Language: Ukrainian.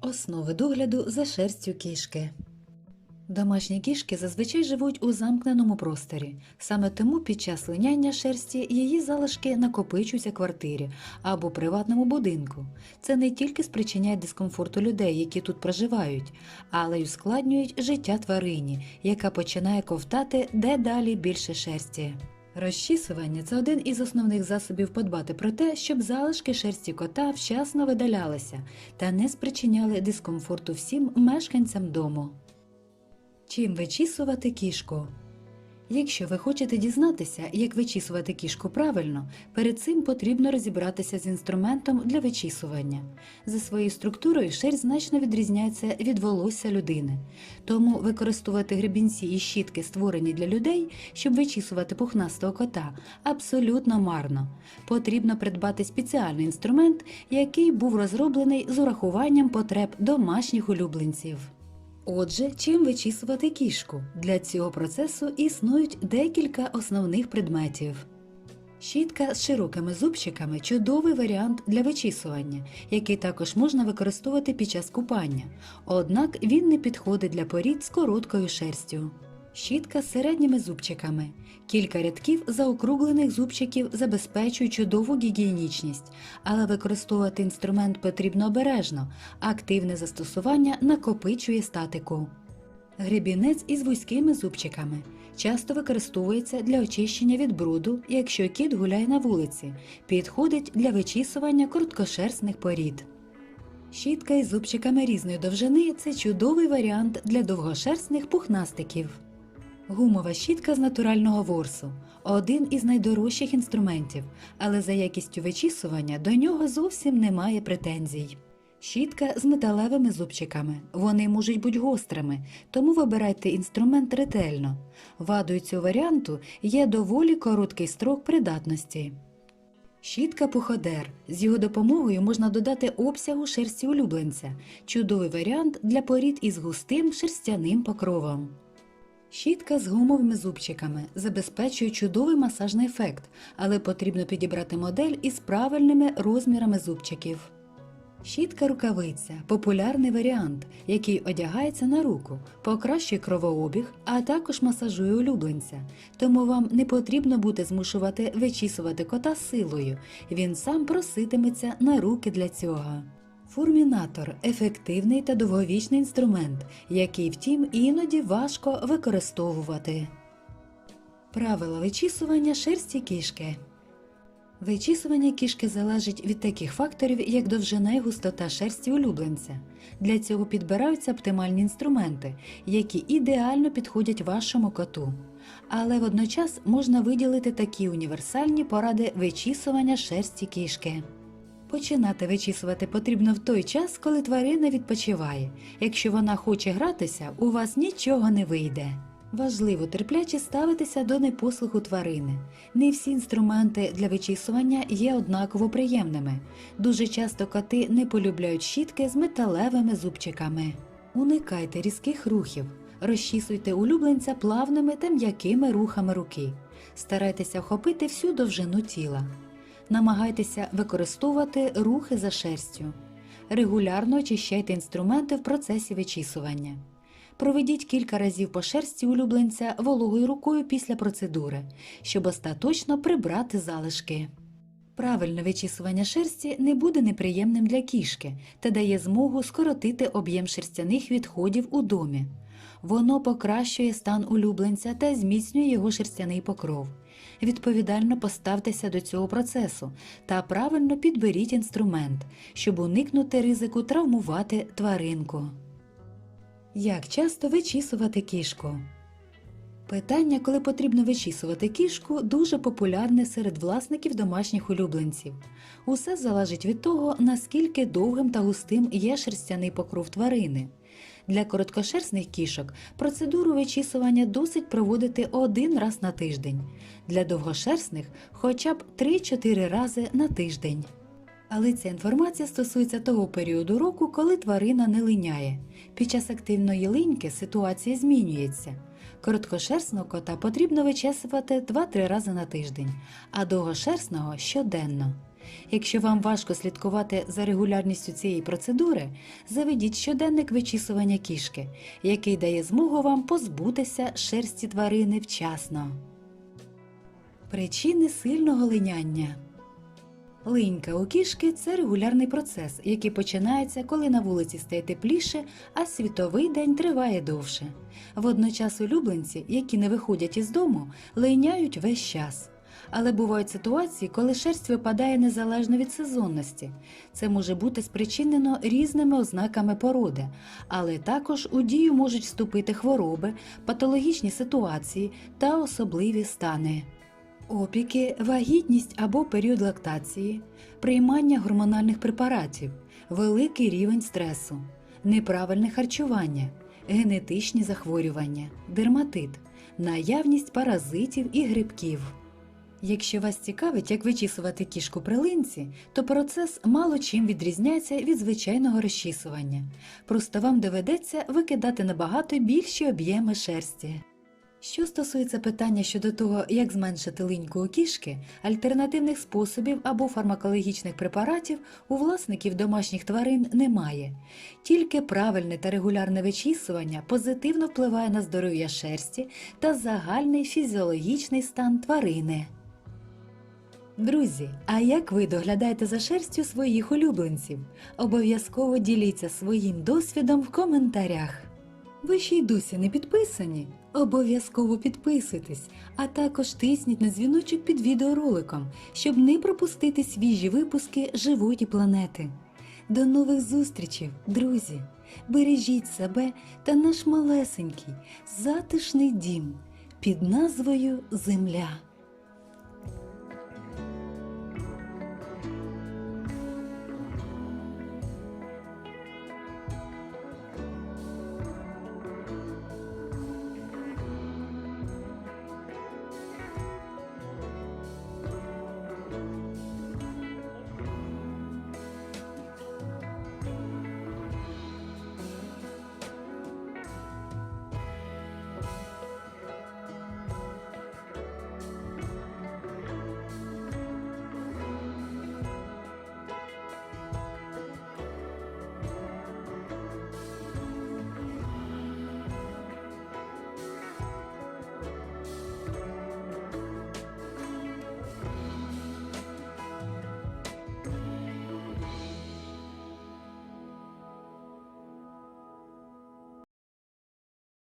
Основи догляду за шерстю кішки. Домашні кішки зазвичай живуть у замкненому просторі. Саме тому під час линяння шерсті її залишки накопичуються квартирі або приватному будинку. Це не тільки спричиняє дискомфорт у людей, які тут проживають, але й ускладнюють життя тварині, яка починає ковтати дедалі більше шерсті. Розчісування це один із основних засобів подбати про те, щоб залишки шерсті кота вчасно видалялися та не спричиняли дискомфорту всім мешканцям дому. Чим вичісувати кішку? Якщо ви хочете дізнатися, як вичісувати кішку правильно, перед цим потрібно розібратися з інструментом для вичісування. За своєю структурою шерсть значно відрізняється від волосся людини, тому використовувати гребінці і щітки, створені для людей, щоб вичісувати пухнастого кота, абсолютно марно. Потрібно придбати спеціальний інструмент, який був розроблений з урахуванням потреб домашніх улюбленців. Отже, чим вичісувати кішку? Для цього процесу існують декілька основних предметів. Щітка з широкими зубчиками чудовий варіант для вичісування, який також можна використовувати під час купання, однак він не підходить для порід з короткою шерстю. Щітка з середніми зубчиками. Кілька рядків заокруглених зубчиків забезпечують чудову гігієнічність, але використовувати інструмент потрібно обережно, активне застосування накопичує статику. Гребінець із вузькими зубчиками часто використовується для очищення від бруду, якщо кіт гуляє на вулиці, підходить для вичісування короткошерстних порід. Щітка із зубчиками різної довжини це чудовий варіант для довгошерстних пухнастиків. Гумова щітка з натурального ворсу один із найдорожчих інструментів, але за якістю вичісування до нього зовсім немає претензій. Щітка з металевими зубчиками. Вони можуть бути гострими, тому вибирайте інструмент ретельно. Вадою цього варіанту є доволі короткий строк придатності. Щітка пуходер. З його допомогою можна додати обсягу шерсті улюбленця. Чудовий варіант для порід із густим шерстяним покровом. Щітка з гумовими зубчиками забезпечує чудовий масажний ефект, але потрібно підібрати модель із правильними розмірами зубчиків. Щітка рукавиця популярний варіант, який одягається на руку, покращує кровообіг, а також масажує улюбленця. Тому вам не потрібно буде змушувати вичісувати кота силою. Він сам проситиметься на руки для цього. Фурмінатор ефективний та довговічний інструмент, який, втім, іноді важко використовувати. Правила вичісування шерсті кішки. Вичісування кішки залежить від таких факторів, як довжина і густота шерсті улюбленця. Для цього підбираються оптимальні інструменти, які ідеально підходять вашому коту. Але водночас можна виділити такі універсальні поради вичісування шерсті кішки. Починати вичісувати потрібно в той час, коли тварина відпочиває. Якщо вона хоче гратися, у вас нічого не вийде. Важливо терпляче ставитися до непослуху тварини. Не всі інструменти для вичісування є однаково приємними. Дуже часто коти не полюбляють щітки з металевими зубчиками. Уникайте різких рухів. Розчісуйте улюбленця плавними та м'якими рухами руки. Старайтеся охопити всю довжину тіла. Намагайтеся використовувати рухи за шерстю. Регулярно очищайте інструменти в процесі вичісування. Проведіть кілька разів по шерсті улюбленця вологою рукою після процедури, щоб остаточно прибрати залишки. Правильне вичісування шерсті не буде неприємним для кішки та дає змогу скоротити об'єм шерстяних відходів у домі. Воно покращує стан улюбленця та зміцнює його шерстяний покров. Відповідально поставтеся до цього процесу та правильно підберіть інструмент, щоб уникнути ризику травмувати тваринку. Як часто вичісувати кішку? Питання, коли потрібно вичісувати кішку, дуже популярне серед власників домашніх улюбленців. Усе залежить від того, наскільки довгим та густим є шерстяний покров тварини. Для короткошерстних кішок процедуру вичісування досить проводити один раз на тиждень, для довгошерстних хоча б 3-4 рази на тиждень. Але ця інформація стосується того періоду року, коли тварина не линяє. Під час активної линьки ситуація змінюється. Короткошерстного кота потрібно вичесувати 2-3 рази на тиждень, а довгошерстного щоденно. Якщо вам важко слідкувати за регулярністю цієї процедури, заведіть щоденник вичісування кішки, який дає змогу вам позбутися шерсті тварини вчасно. Причини сильного линяння. Линька у кішки це регулярний процес, який починається, коли на вулиці стає тепліше, а світовий день триває довше. Водночас улюбленці, які не виходять із дому, линяють весь час. Але бувають ситуації, коли шерсть випадає незалежно від сезонності. Це може бути спричинено різними ознаками породи, але також у дію можуть вступити хвороби, патологічні ситуації та особливі стани. Опіки, вагітність або період лактації, приймання гормональних препаратів, великий рівень стресу, неправильне харчування, генетичні захворювання, дерматит, наявність паразитів і грибків. Якщо вас цікавить, як вичісувати кішку при линці, то процес мало чим відрізняється від звичайного розчісування. Просто вам доведеться викидати набагато більші об'єми шерсті. Що стосується питання щодо того, як зменшити линьку у кішки, альтернативних способів або фармакологічних препаратів у власників домашніх тварин немає. Тільки правильне та регулярне вичісування позитивно впливає на здоров'я шерсті та загальний фізіологічний стан тварини. Друзі, а як ви доглядаєте за шерстю своїх улюбленців? Обов'язково діліться своїм досвідом в коментарях. Ви ще й досі не підписані? Обов'язково підписуйтесь, а також тисніть на дзвіночок під відеороликом, щоб не пропустити свіжі випуски живої планети. До нових зустрічей, друзі! Бережіть себе та наш малесенький, затишний дім під назвою Земля.